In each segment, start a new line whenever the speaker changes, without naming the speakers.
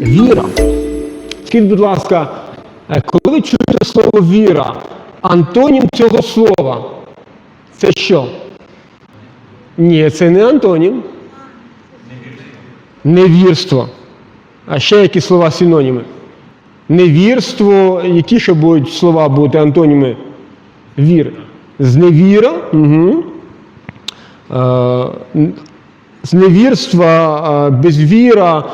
Віра. Скажіть, будь ласка, е, коли ви чуєте слово віра, антонім цього слова це що? Ні, це не антонім. Невірство. А ще які слова синоніми? Невірство, які ще будуть слова бути антоніми? Вір. Зневіра. Угу. Е, зневірства, е, безвіра,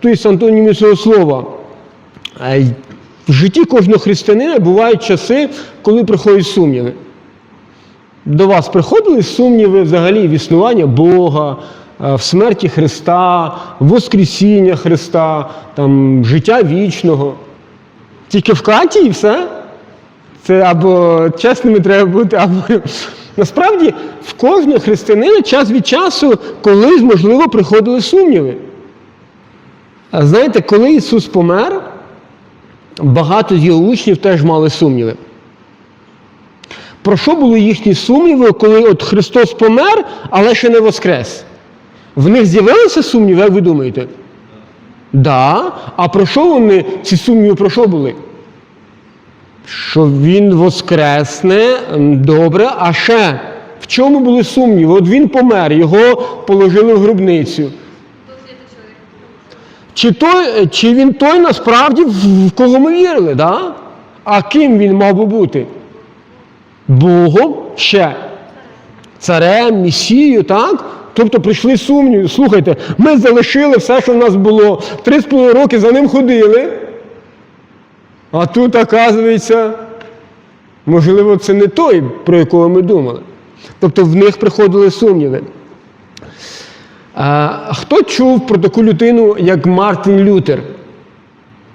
тобто антоніми цього слова. В житті кожного християнина бувають часи, коли приходять сумніви. До вас приходили сумніви взагалі в існування Бога, в смерті Христа, в Воскресіння Христа, там, життя вічного. Тільки в хаті і все. Це або чесними треба бути, або насправді в кожного християнина час від часу колись, можливо, приходили сумніви. Знаєте, коли Ісус помер, багато з його учнів теж мали сумніви. Про що були їхні сумніви, коли от Христос помер, але ще не воскрес? В них з'явилися сумніви, як ви думаєте? Да. А про що вони, ці сумніви про що були? Що він воскресне, добре, а ще в чому були сумніви? От він помер, його положили в гробницю. Чи, той, чи він той насправді, в кого ми вірили, да? а ким він мав би бути? Богом ще. Царем, Месією, так? Тобто прийшли сумніви. Слухайте, ми залишили все, що в нас було. Три з половиною роки за ним ходили. А тут, оказується, можливо, це не той, про якого ми думали. Тобто в них приходили сумніви. Хто чув про таку людину, як Мартин Лютер?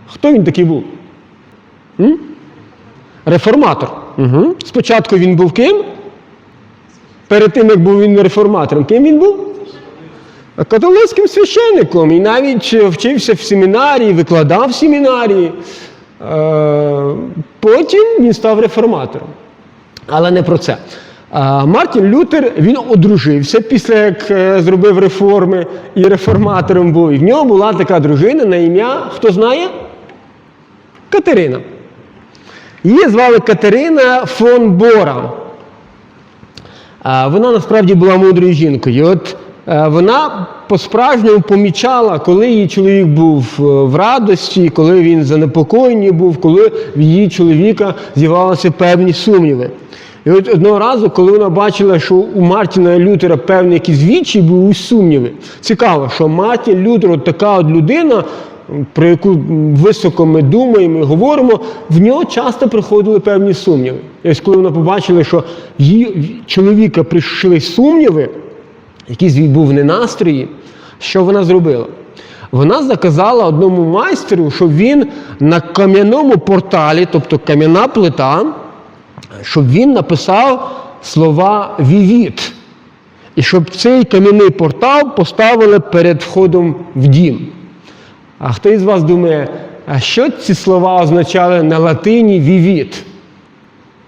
Хто він такий був? М? Реформатор. Угу. Спочатку він був ким? Перед тим, як був він реформатором, ким він був? Католицьким священником. І навіть вчився в семінарії, викладав в семінарії. Е, Потім він став реформатором. Але не про це. Мартін Лютер він одружився після як е, зробив реформи і реформатором був. І в нього була така дружина на ім'я, хто знає? Катерина. Її звали Катерина фон Бора. Вона насправді була мудрою жінкою. І От е, вона по-справжньому помічала, коли її чоловік був е, в радості, коли він занепокоєний був, коли в її чоловіка з'явилися певні сумніви. І от одного разу, коли вона бачила, що у Мартіна Лютера певні якісь вічі були сумніви, цікаво, що Мартін Лютер, от така от людина, про яку високо ми думаємо і говоримо, в нього часто приходили певні сумніви. І ось коли вона побачила, що її чоловіка прийшли сумніви, якийсь був ненастрої, що вона зробила? Вона заказала одному майстеру, щоб він на кам'яному порталі, тобто кам'яна плита, щоб він написав слова Вівіт. І щоб цей кам'яний портал поставили перед входом в дім. А хто із вас думає, а що ці слова означали на латині Вівіт?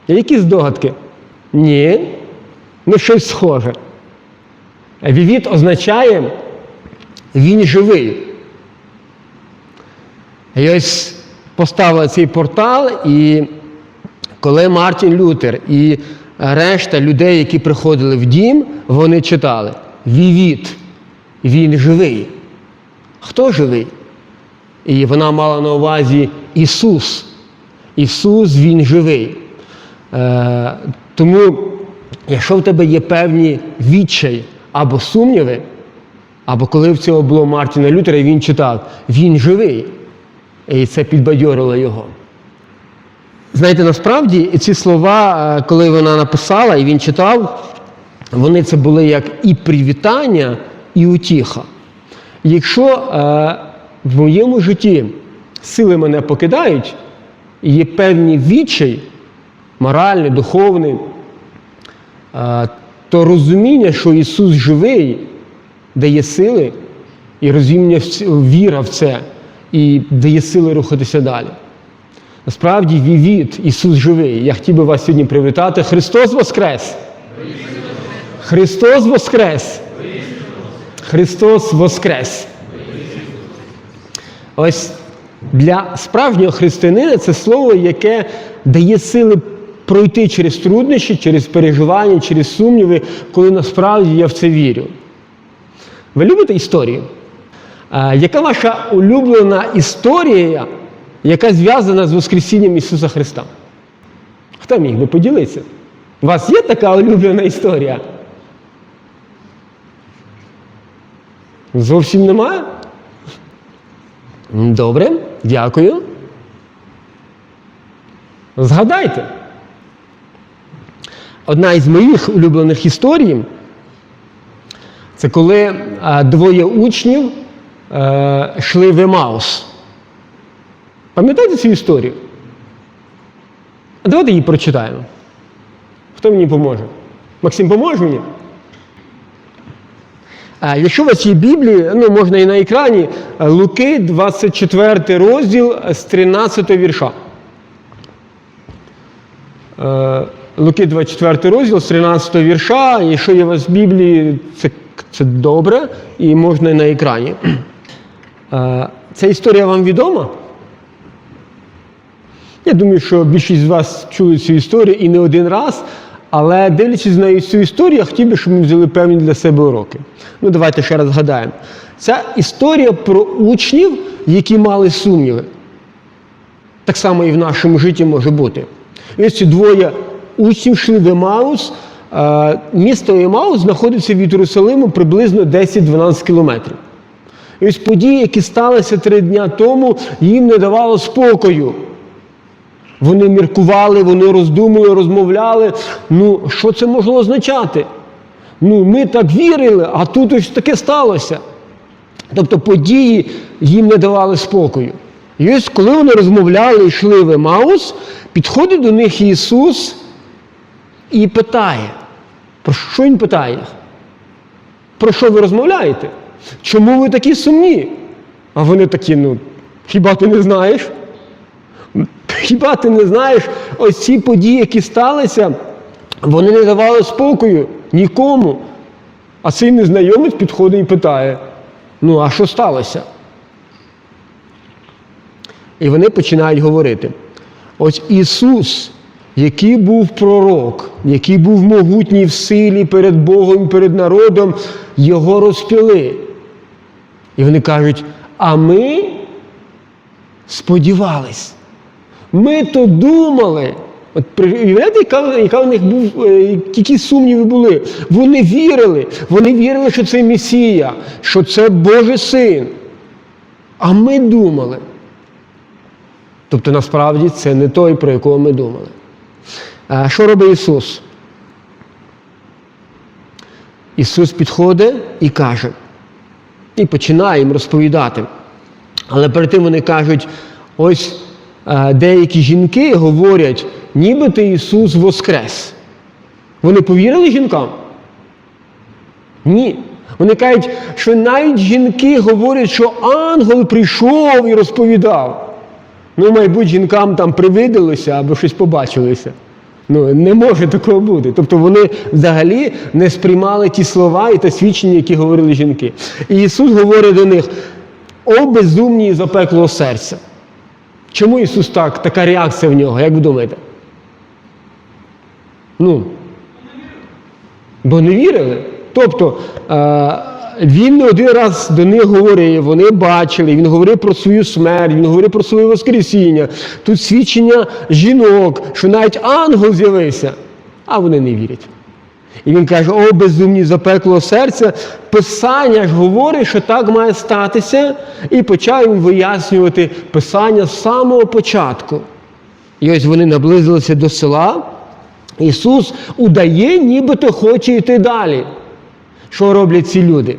Є якісь здогадки? Ні. Ну, щось схоже. Вівіт означає він живий. І ось поставили цей портал, і коли Мартін Лютер і решта людей, які приходили в дім, вони читали Вівіт, він живий. Хто живий? І вона мала на увазі Ісус. Ісус Він живий. Е, тому, якщо в тебе є певні відчай або сумніви, або коли в цього було Мартіна Лютера, він читав, Він живий. І це підбадьорило його. Знаєте, насправді ці слова, е, коли вона написала і він читав, вони це були як і привітання, і утіха. Якщо е, в моєму житті сили мене покидають, є певні відчай, моральний, духовний, е, то розуміння, що Ісус живий, дає сили, і розуміння, віра в це, і дає сили рухатися далі. Насправді, вівіт, Ісус живий. Я хотів би вас сьогодні привітати. Христос Воскрес! Христос Воскрес! Христос Воскрес! Ось для справжнього християнина це слово, яке дає сили пройти через труднощі, через переживання, через сумніви, коли насправді я в це вірю. Ви любите історію? Яка ваша улюблена історія, яка зв'язана з Воскресінням Ісуса Христа? Хто міг би поділитися? У вас є така улюблена історія? Зовсім немає? Добре, дякую. Згадайте. Одна із моїх улюблених історій це коли двоє учнів е, йшли в Емаус. Пам'ятаєте цю історію? Давайте її прочитаємо. Хто мені поможе? Максим, поможе мені? А, Якщо у вас є Біблії, ну можна і на екрані, е, Луки, 24 розділ з 13 вірша. Е, Луки 24 розділ з 13 вірша. Якщо є у вас в Біблії, це, це добре і можна і на екрані. Е, Ця історія вам відома? Я думаю, що більшість з вас чули цю історію і не один раз, але дивлячись на цю історію, я хотів би, щоб ми взяли певні для себе уроки. Ну, давайте ще раз згадаємо. Ця історія про учнів, які мали сумніви. Так само і в нашому житті може бути. Ось ці двоє учнів йшли в Емаус. Е, Місто Емаус знаходиться від Єрусалиму приблизно 10-12 кілометрів. І ось події, які сталися три дня тому, їм не давало спокою. Вони міркували, вони роздумували, розмовляли. Ну, що це могло означати? Ну, ми так вірили, а тут ось таке сталося. Тобто події їм не давали спокою. І ось коли вони розмовляли йшли в Емаус, підходить до них Ісус і питає. Про що Він питає? Про що ви розмовляєте? Чому ви такі сумні? А вони такі, ну, хіба ти не знаєш? Хіба ти не знаєш, ось ці події, які сталися, вони не давали спокою нікому. А цей незнайомець підходить і питає: ну, а що сталося? І вони починають говорити: ось Ісус, який був пророк, який був могутній в силі перед Богом і перед народом, його розпіли. І вони кажуть, а ми сподівались. Ми то думали. От уявляєте, яка, яка в них був, е, які сумніви були? Вони вірили, вони вірили, що це Месія, що це Божий син. А ми думали. Тобто насправді це не той, про якого ми думали. А що робить Ісус? Ісус підходить і каже, і починає їм розповідати. Але перед тим вони кажуть, ось деякі жінки говорять, нібито Ісус воскрес. Вони повірили жінкам? Ні. Вони кажуть, що навіть жінки говорять, що ангел прийшов і розповідав. Ну, мабуть, жінкам там привиділося або щось побачилося. Ну, не може такого бути. Тобто вони взагалі не сприймали ті слова і те свідчення, які говорили жінки. І Ісус говорить до них: о безумні запеклого серця. Чому Ісус так, така реакція в нього, як ви думаєте? Ну, бо не вірили. Тобто е, він не один раз до них говорив, вони бачили, він говорив про свою смерть, він говорив про своє Воскресіння. Тут свідчення жінок, що навіть ангел з'явився, а вони не вірять. І він каже: О, безумні запеклого серця, Писання ж говорить, що так має статися, і почав їм вияснювати Писання з самого початку. І ось вони наблизилися до села. Ісус удає, нібито хоче йти далі. Що роблять ці люди?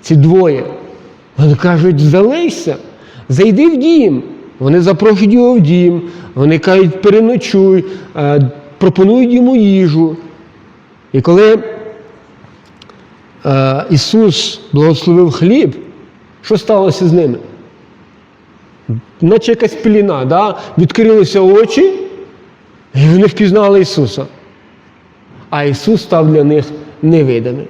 Ці двоє? Вони кажуть, залишся, зайди в дім. Вони запрошують його в дім, вони кажуть, переночуй, е, пропонують йому їжу. І коли е, Ісус благословив хліб, що сталося з ними? Наче якась пеліна, да? відкрилися очі, і вони впізнали Ісуса. А Ісус став для них невидимим.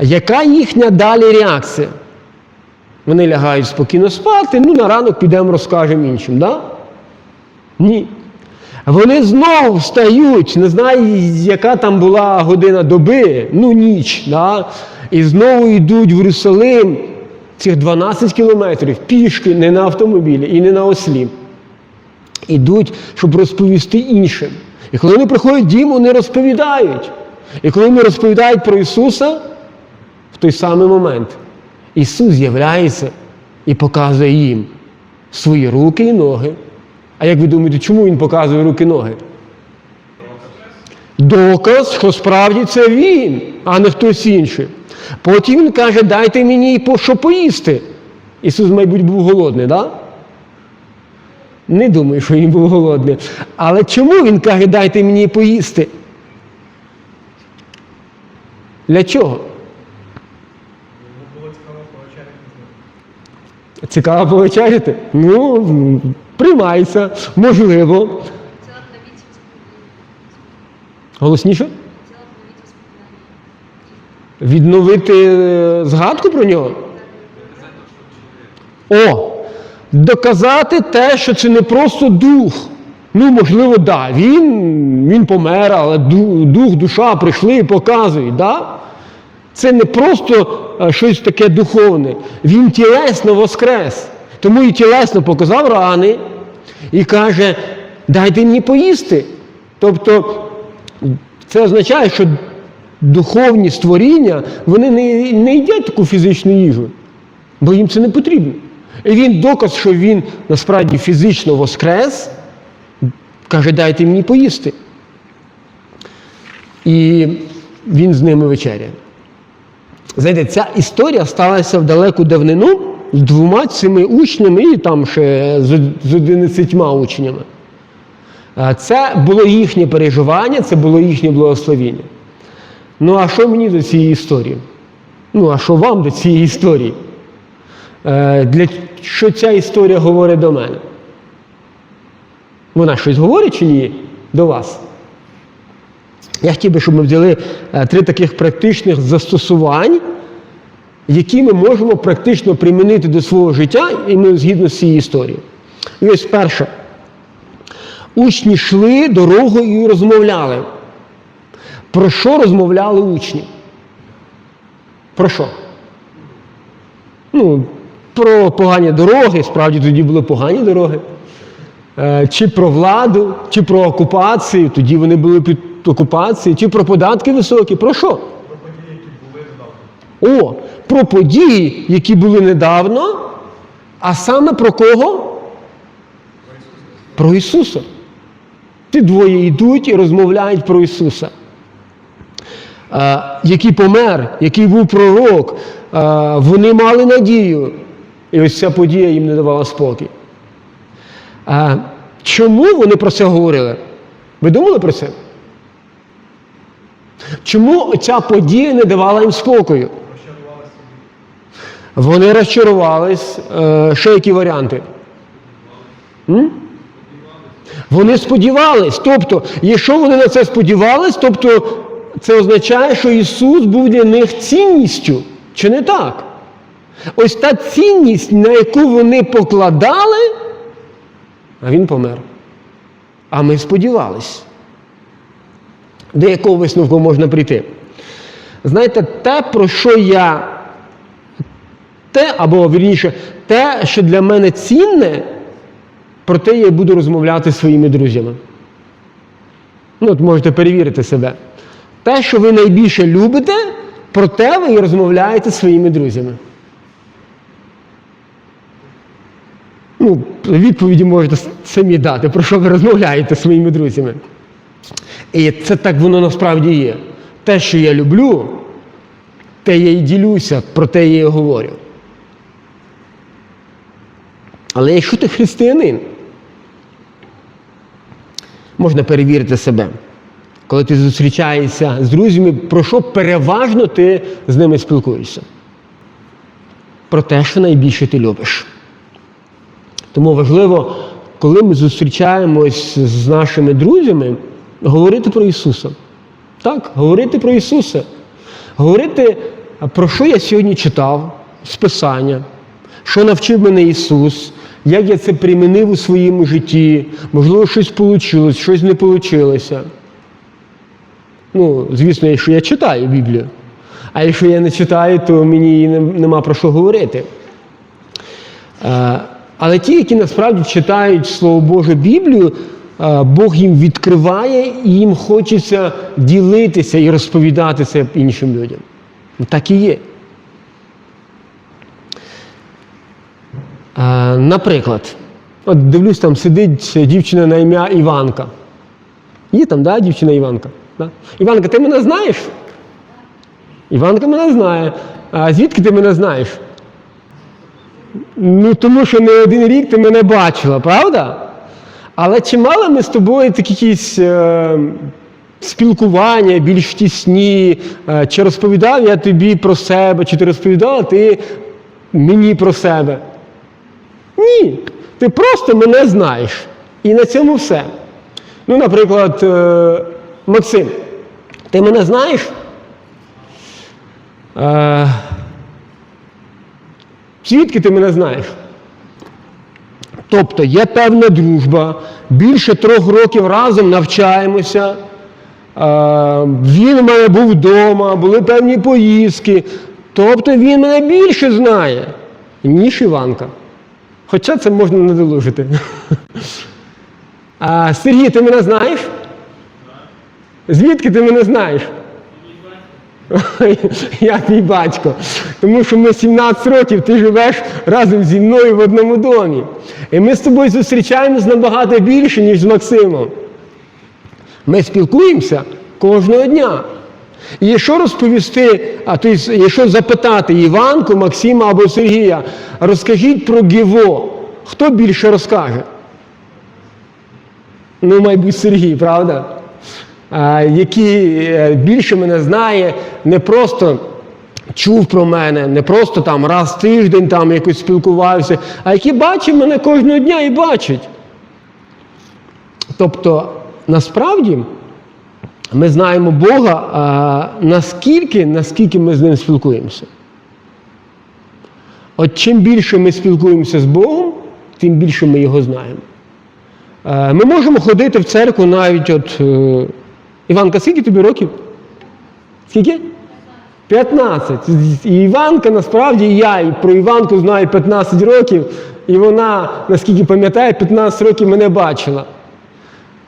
Яка їхня далі реакція? Вони лягають спокійно спати, ну на ранок підемо розкажемо іншим. Да? Ні. Вони знову встають, не знаю, яка там була година доби, ну ніч, да? і знову йдуть в Єрусалим цих 12 кілометрів пішки, не на автомобілі і не на ослі. Ідуть, щоб розповісти іншим. І коли вони приходять дім, вони розповідають. І коли вони розповідають про Ісуса, в той самий момент Ісус з'являється і показує їм свої руки і ноги. А як ви думаєте, чому Він показує руки-ноги? Доказ, що справді це він, а не хтось інший. Потім він каже, дайте мені що поїсти. Ісус, мабуть, був голодний, так? Да? Не думаю, що він був голодний. Але чому він каже, дайте мені поїсти? Для чого? Цікаво повечеряти? Ну, приймається, можливо. Голосніше? Відновити е, згадку про нього? О! Доказати те, що це не просто дух. Ну, можливо, да, він, він помер, але дух, душа прийшли і показують. Да? Це не просто е, щось таке духовне. Він тілесно воскрес. Тому і тілесно показав рани і каже, дайте мені поїсти. Тобто це означає, що духовні створіння вони не, не їдять таку фізичну їжу, бо їм це не потрібно. І він доказ, що він насправді фізично воскрес, каже, дайте мені поїсти. І він з ними вечеряє. Знаєте, ця історія сталася в далеку давнину з двома цими учнями і там ще з, з одинадцятьма учнями. Це було їхнє переживання, це було їхнє благословіння. Ну, а що мені до цієї історії? Ну, а що вам до цієї історії? Е, Для що ця історія говорить до мене? Вона щось говорить чи ні до вас? Я хотів би, щоб ми взяли е, три таких практичних застосувань, які ми можемо практично примінити до свого життя, і ми згідно з цією історією. І ось перше. Учні йшли дорогою і розмовляли. Про що розмовляли учні? Про що? Ну, про погані дороги, справді тоді були погані дороги. Е, Чи про владу, чи про окупацію, тоді вони були під окупацією, чи про податки високі. Про що? О, про події, які були недавно, а саме про кого? Про Ісуса. Ті двоє йдуть і розмовляють про Ісуса. Е, який помер, який був пророк, е, вони мали надію. І ось ця подія їм не давала спокій. Е, чому вони про це говорили? Ви думали про це? Чому ця подія не давала їм спокою? Вони розчарувались. Е, Ще які варіанти? М? Вони сподівались. Тобто, якщо вони на це сподівались, тобто це означає, що Ісус був для них цінністю. Чи не так? Ось та цінність, на яку вони покладали, а Він помер. А ми сподівались. До якого висновку можна прийти? Знаєте, те, про що я, те, або вірніше, те, що для мене цінне, про те я буду розмовляти зі своїми друзями. Ну, от можете перевірити себе. Те, що ви найбільше любите, про те ви і розмовляєте зі своїми друзями. Ну, відповіді можете самі дати, про що ви розмовляєте зі своїми друзями. І це так воно насправді є. Те, що я люблю, те я і ділюся, про те я і говорю. Але якщо ти християнин, можна перевірити себе. Коли ти зустрічаєшся з друзями, про що переважно ти з ними спілкуєшся? Про те, що найбільше ти любиш. Тому важливо, коли ми зустрічаємось з нашими друзями, говорити про Ісуса. Так, говорити про Ісуса. Говорити, про що я сьогодні читав з Писання, що навчив мене Ісус, як я це примінив у своєму житті, можливо, щось вийшло, щось не вийшло. Ну, звісно, якщо я читаю Біблію. А якщо я не читаю, то мені нема про що говорити. Але ті, які насправді читають Слово Боже Біблію, Бог їм відкриває і їм хочеться ділитися і розповідати це іншим людям. Ну, Так і є. Е, Наприклад, от дивлюсь, там сидить дівчина на ім'я Іванка. Є там, да, дівчина Іванка? Да? Іванка, ти мене знаєш? Іванка мене знає. А звідки ти мене знаєш? Ну, тому що не один рік ти мене бачила, правда? Але чи мали ми з тобою такі якісь е, спілкування більш тісні? Е, чи розповідав я тобі про себе, чи ти розповідала ти мені про себе? Ні. Ти просто мене знаєш. І на цьому все. Ну, наприклад, е, Максим, ти мене знаєш? Е, Звідки ти мене знаєш? Тобто є певна дружба, більше трьох років разом навчаємося. Е, Він у мене був вдома, були певні поїздки. Тобто він мене більше знає, ніж Іванка. Хоча це можна надолужити. Сергій, ти мене знаєш? Звідки ти мене знаєш? Я твій батько. Тому що ми 17 років, ти живеш разом зі мною в одному домі. І ми з тобою зустрічаємось набагато більше, ніж з Максимом. Ми спілкуємося кожного дня. І якщо розповісти, а то якщо запитати Іванку, Максима або Сергія, розкажіть про Гіво, хто більше розкаже? Ну, мабуть, Сергій, правда? Який е, більше мене знає, не просто чув про мене, не просто там раз в тиждень там якось спілкувався, а який бачив мене кожного дня і бачить. Тобто, насправді, ми знаємо Бога а, наскільки, наскільки ми з ним спілкуємося. От чим більше ми спілкуємося з Богом, тим більше ми його знаємо. Ми можемо ходити в церкву навіть от. е, Іванка, скільки тобі років? Скільки? 15. І Іванка насправді і я і про Іванку знаю 15 років, і вона, наскільки пам'ятає, 15 років мене бачила.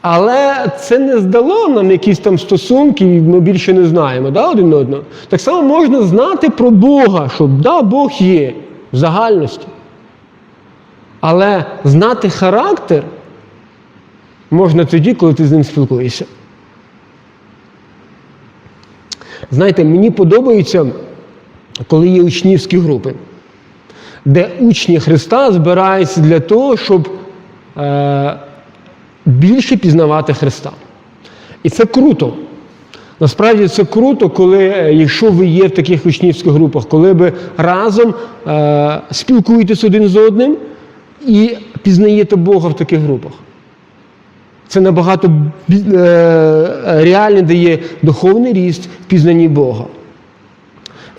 Але це не здало нам якісь там стосунки, і ми більше не знаємо да, один одного. Так само можна знати про Бога, що да, Бог є в загальності. Але знати характер можна тоді, коли ти з ним спілкуєшся. Знаєте, мені подобається, коли є учнівські групи, де учні Христа збираються для того, щоб е, більше пізнавати Христа. І це круто. Насправді це круто, коли, е, якщо ви є в таких учнівських групах, коли ви разом е, спілкуєтесь один з одним і пізнаєте Бога в таких групах. Це набагато е, реально дає духовний ріст в пізнанні Бога.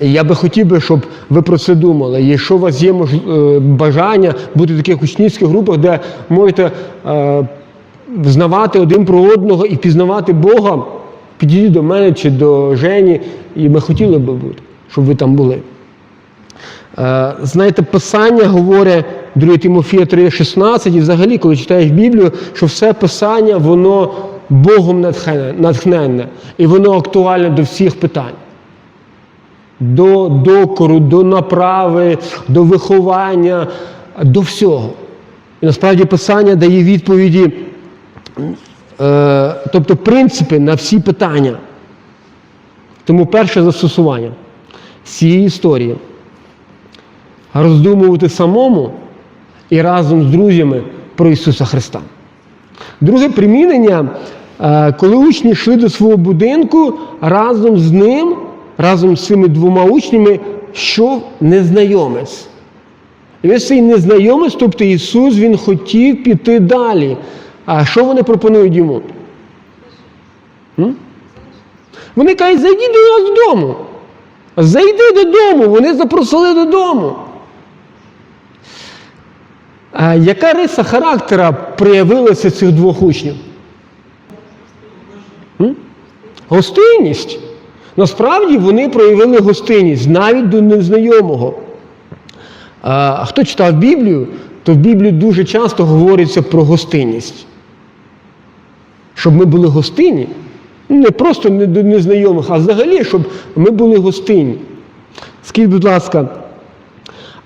І я би хотів би, щоб ви про це думали. Якщо у вас є мож... е, бажання бути в таких учнівських групах, де можете е, знавати один про одного і пізнавати Бога, підійдіть до мене чи до Жені, і ми хотіли би бути, щоб ви там були. Е, Знаєте, Писання говорить 2 Тимофія 3,16, і взагалі, коли читаєш Біблію, що все Писання, воно Богом натхненне, і воно актуальне до всіх питань. До докору, до направи, до виховання, до всього. І насправді Писання дає відповіді, тобто принципи на всі питання. Тому перше застосування цієї історії роздумувати самому і разом з друзями про Ісуса Христа. Друге примінення, е, коли учні йшли до свого будинку, разом з ним, разом з цими двома учнями, йшов незнайомець. І ось цей незнайомець, тобто Ісус, Він хотів піти далі. А що вони пропонують йому? М? Вони кажуть, зайди до нас додому. Зайди додому, вони запросили додому. Е, Яка риса характера проявилася цих двох учнів? М? Гостинність. Насправді вони проявили гостинність навіть до незнайомого. А, Хто читав Біблію, то в Біблії дуже часто говориться про гостинність. Щоб ми були гостинні, не просто не до незнайомих, а взагалі, щоб ми були гостинні. Скажіть, будь ласка,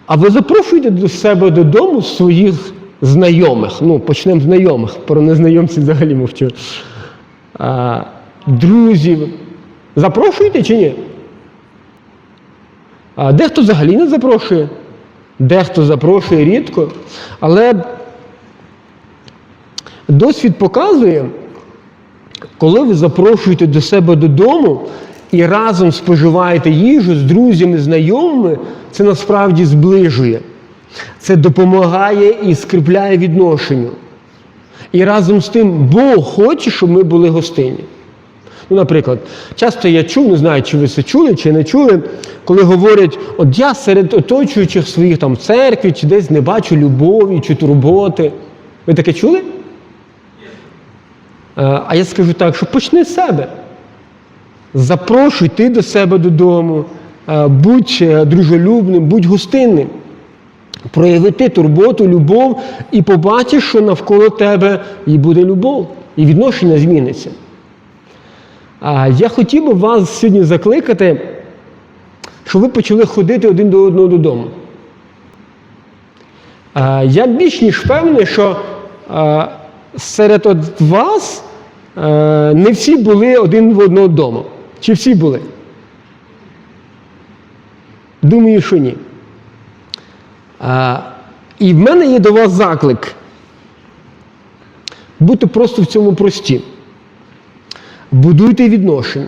а ви запрошуєте до себе додому своїх знайомих? Ну, почнемо знайомих, про незнайомців взагалі мовчу. А, друзів. Запрошуєте чи ні? А дехто взагалі не запрошує, дехто запрошує рідко, але досвід показує, коли ви запрошуєте до себе додому і разом споживаєте їжу з друзями, знайомими, це насправді зближує. Це допомагає і скріпляє відношення. І разом з тим Бог хоче, щоб ми були гостинні. Ну, наприклад, часто я чув, не знаю, чи ви це чули, чи не чули, коли говорять, от я серед оточуючих своїх там церкві чи десь не бачу любові чи турботи. Ви таке чули? Е, А я скажу так, що почни з себе. Запрошуй ти до себе додому, е, будь е, дружелюбним, будь гостинним. Прояви ти турботу, любов і побачиш, що навколо тебе і буде любов, і відношення зміниться. А я хотів би вас сьогодні закликати, щоб ви почали ходити один до одного додому. Я більш ніж впевнений, що серед вас не всі були один в одного вдома. Чи всі були? Думаю, що ні. А, І в мене є до вас заклик. Бути просто в цьому прості. Будуйте відношення.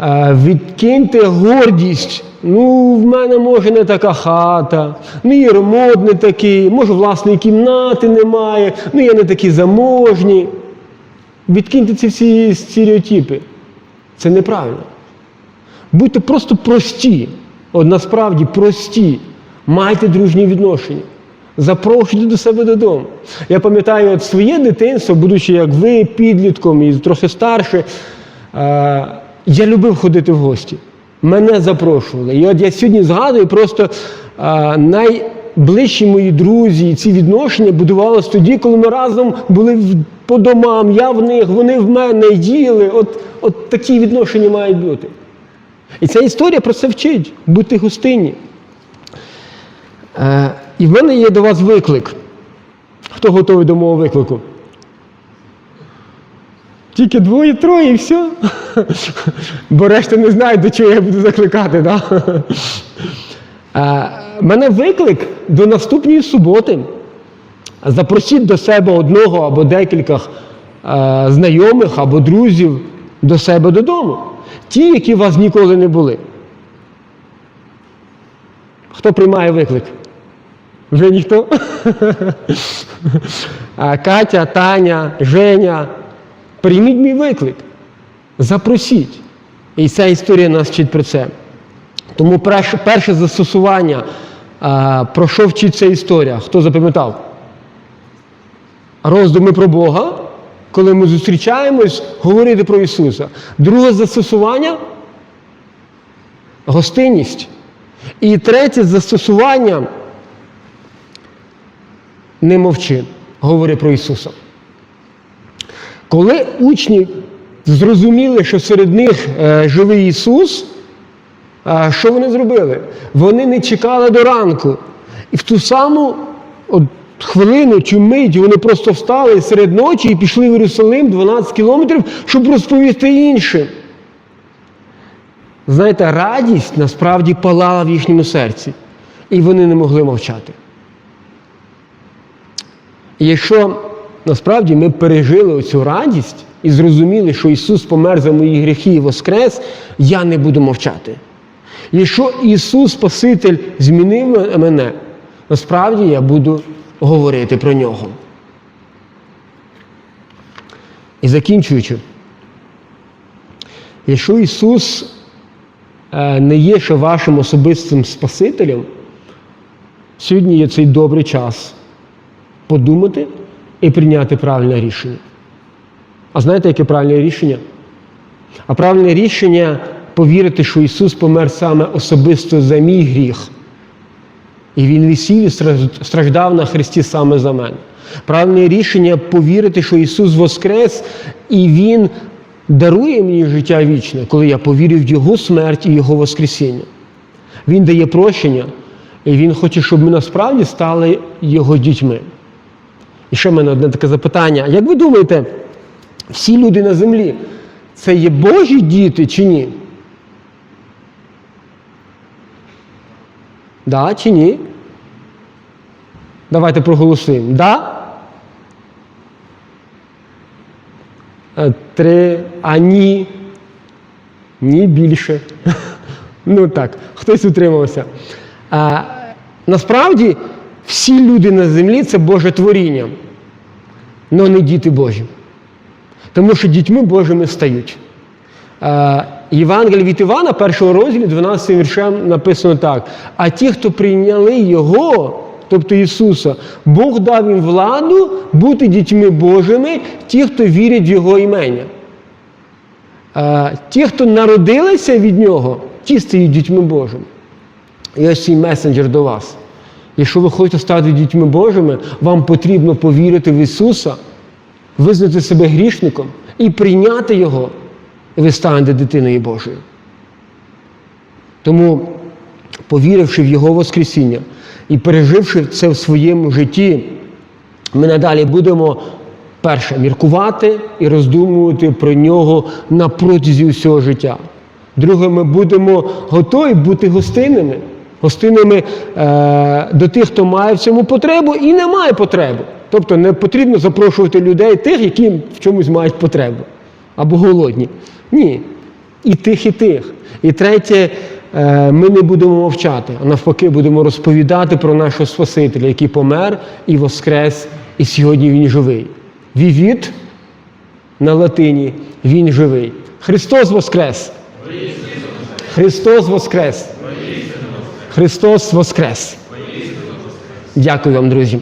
Е, Відкиньте гордість. Ну, в мене може не така хата, ну і ремонт не такий, може власної кімнати немає, ну я не такий заможній. Відкиньте ці всі стереотипи. Це неправильно. Будьте просто прості, от насправді прості. Майте дружні відношення. Запрошуйте до себе додому. Я пам'ятаю от своє дитинство, будучи як ви, підлітком і трохи старше, е, я любив ходити в гості. Мене запрошували. І от я сьогодні згадую, просто е, найближчі мої друзі, і ці відношення будувалися тоді, коли ми разом були по домам, я в них, вони в мене їли. От, от такі відношення мають бути. І ця історія про це вчить, бути гостинні. Е, і в мене є до вас виклик. Хто готовий до мого виклику? Тільки двоє, троє і все. Бо решта не знають, до чого я буду закликати. Да? Мене виклик до наступної суботи. Запросіть до себе одного або декілька знайомих або друзів до себе додому. Ті, які у вас ніколи не були. Хто приймає виклик? Вже ніхто? Катя, Таня, Женя. Прийміть мій виклик. Запросіть. І ця історія нас вчить про це. Тому перше, застосування, про що вчить ця історія? Хто запам'ятав? Роздуми про Бога, коли ми зустрічаємось, говорити про Ісуса. Друге застосування гостинність. І третє застосування не мовчи, говори про Ісуса. Коли учні зрозуміли, що серед них е, живий Ісус, е, що вони зробили? Вони не чекали до ранку. І в ту саму от, хвилину чи мить вони просто встали серед ночі і пішли в Єрусалим 12 кілометрів, щоб розповісти іншим. Знаєте, радість насправді палала в їхньому серці, і вони не могли мовчати. І якщо насправді ми пережили оцю радість і зрозуміли, що Ісус помер за мої гріхи і воскрес, я не буду мовчати. Якщо Ісус Спаситель змінив мене, насправді я буду говорити про нього. І закінчуючи, якщо Ісус е, не є ще вашим особистим Спасителем, сьогодні є цей добрий час подумати і прийняти правильне рішення. А знаєте, яке правильне рішення? А правильне рішення повірити, що Ісус помер саме особисто за мій гріх. І Він висів і страждав на Христі саме за мене. Правильне рішення повірити, що Ісус воскрес, і Він дарує мені життя вічне, коли я повірю в Його смерть і Його Воскресіння. Він дає прощення, і Він хоче, щоб ми насправді стали Його дітьми. І ще в мене одне таке запитання. Як ви думаєте, всі люди на землі це є Божі діти чи ні? Да чи ні? Давайте проголосуємо. Да? Е, Три, а ні. Ні більше. Ну так, хтось утримався. А, насправді всі люди на землі це Боже творіння, але не діти Божі. Тому що дітьми Божими стають. Е, Євангелій від Івана, першого розділі, 12 віршем написано так: а ті, хто прийняли Його, тобто Ісуса, Бог дав їм владу бути дітьми Божими, ті, хто вірять в Його імення. Ті, хто народилися від Нього, ті стають дітьми Божими. І ось цей месенджер до вас. Якщо ви хочете стати дітьми Божими, вам потрібно повірити в Ісуса, визнати себе грішником і прийняти Його, і ви станете дитиною Божою. Тому, повіривши в Його Воскресіння і переживши це в своєму житті, ми надалі будемо перше міркувати і роздумувати про нього на протязі усього життя. Друге, ми будемо готові бути гостинними, гостинними е, до тих, хто має в цьому потребу і не має потреби. Тобто не потрібно запрошувати людей тих, які в чомусь мають потребу або голодні. Ні. І тих, і тих. І третє, е, ми не будемо мовчати, а навпаки, будемо розповідати про нашого Спасителя, який помер і воскрес, і сьогодні Він живий. Вівіт на латині Він живий. Христос Воскрес! Христос Воскрес! Христос Воскрес! Дякую вам, друзі.